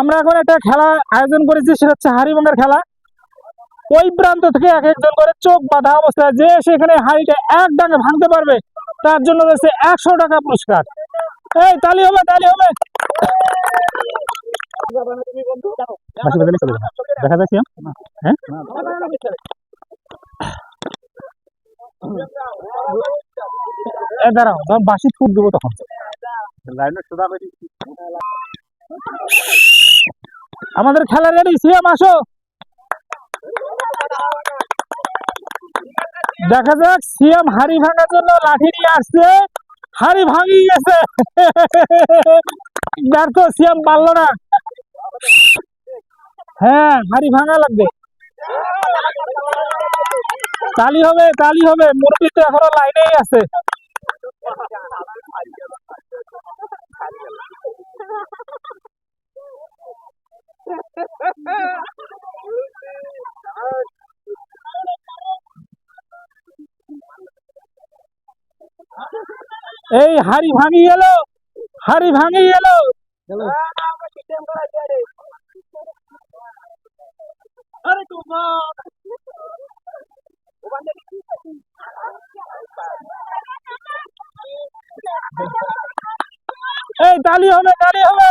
আমরা এখন একটা খেলা আয়োজন করেছি সেটা হচ্ছে হাড়িভাঙ্গার খেলা ওই প্রান্ত থেকে এক একজন করে চোখ বাঁধা অবস্থায় যে সেখানে হাড়িটা এক ডাঙে ভাঙতে পারবে তার জন্য রয়েছে একশো টাকা পুরস্কার এই তালি হবে তালি হবে। দেখা যাচ্ছে হ্যাঁ দাঁড়াও বাসি ফুট দেবো তখন। আমাদের খেলা রেডি সিএম আসো। দেখা যাক সিএম হাড়ি ভাঙার জন্য লাঠি নিয়ে আসছে। হাড়ি ভাঙি গেছে। ব্যর্থ সিএম পারল না। হ্যাঁ হাড়ি ভাঙা লাগবে। তালি হবে তালি হবে। মুরগি তো এখনও লাইনেই আছে। এই হাড়ি ভাঙি গেল হাড়ি ভাঙি গেল। এই তালি হবে তালি হবে।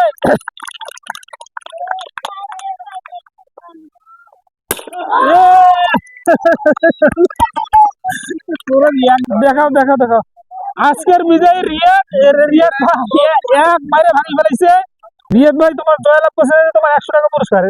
দেখাও দেখাও দেখাও। আজকের বিজয়ী রিয়াক এর রিয়াক ভাই এক মারে ভাঙি ফেলাইছে। রিয়াক ভাই, তোমার জয়লাভ করছে তোমার একশো টাকা পুরস্কার।